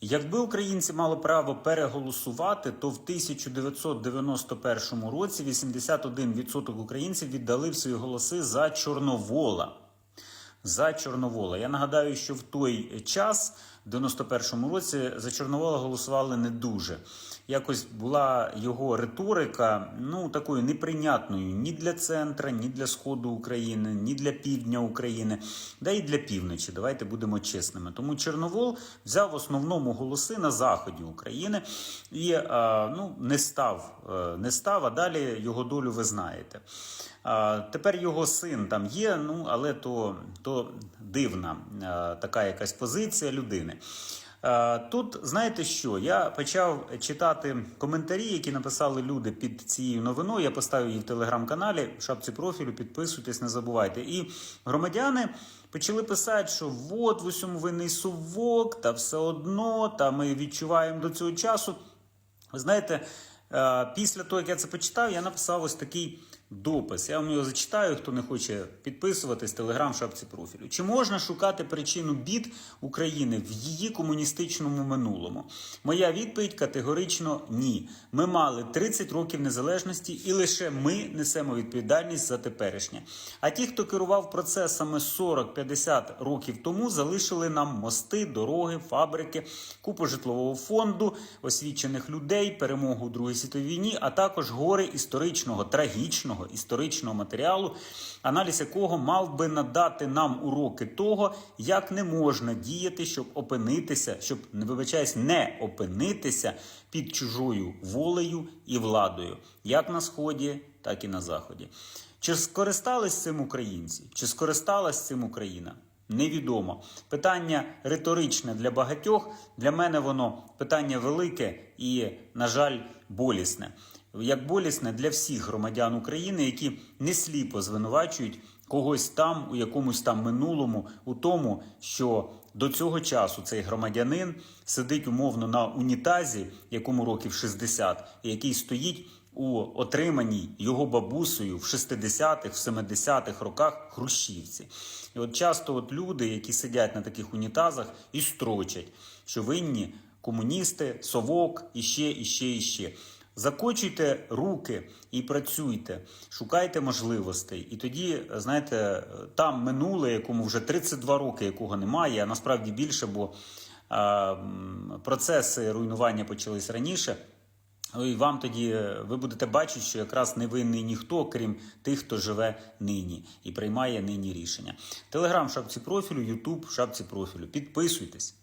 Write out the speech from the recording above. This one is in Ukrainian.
Якби українці мали право переголосувати, то в 1991 році 81% українців віддали свої голоси за Чорновола. За Чорновола. Я нагадаю, що в той час, в 91-му році, за Чорновола голосували не дуже. Якось була його риторика ну такою неприйнятною ні для центра, ні для сходу України, ні для півдня України, да і для півночі. Давайте будемо чесними. Тому Чорновол взяв в основному голоси на заході України і е, ну не став, е, не став. А далі його долю ви знаєте. Тепер його син там є, ну але то, то дивна така якась позиція людини. Тут знаєте що? Я почав читати коментарі, які написали люди під цією новиною. Я поставив її в телеграм-каналі, в шапці профілю, підписуйтесь, не забувайте. І громадяни почали писати, що от в усьому винний сувок, та все одно, та ми відчуваємо до цього часу. Ви знаєте, після того, як я це почитав, я написав ось такий допис. Я вам його зачитаю, хто не хоче підписуватись, телеграм, шапці профілю. Чи можна шукати причину бід України в її комуністичному минулому? Моя відповідь категорично ні. Ми мали 30 років незалежності, і лише ми несемо відповідальність за теперішнє. А ті, хто керував процесами 40-50 років тому, залишили нам мости, дороги, фабрики, купу житлового фонду, освічених людей, перемогу у Другій світовій війні, а також гори історичного, трагічного історичного матеріалу, аналіз якого мав би надати нам уроки того, як не можна діяти, щоб опинитися, щоб не вибачаюсь, не опинитися під чужою волею і владою, як на сході, так і на заході. Чи скористались цим українці? Чи скористалась цим Україна? Невідомо. Питання риторичне для багатьох. Для мене воно питання велике і, на жаль, болісне. Як болісне для всіх громадян України, які не сліпо звинувачують когось там, у якомусь там минулому, у тому, що до цього часу цей громадянин сидить умовно на унітазі, якому років 60, і який стоїть у отриманій його бабусею в 60-х, в 70-х роках хрущівці. І от часто от люди, які сидять на таких унітазах, і строчать, що винні комуністи, совок, і ще, і ще, і ще. Закочуйте руки і працюйте, шукайте можливостей. І тоді, знаєте, там минуле, якому вже 32 роки, якого немає, а насправді більше, бо а, процеси руйнування почались раніше. І вам тоді ви будете бачити, що якраз не винний ніхто, крім тих, хто живе нині і приймає нині рішення. Телеграм в шапці профілю, Ютуб в шапці профілю. Підписуйтесь.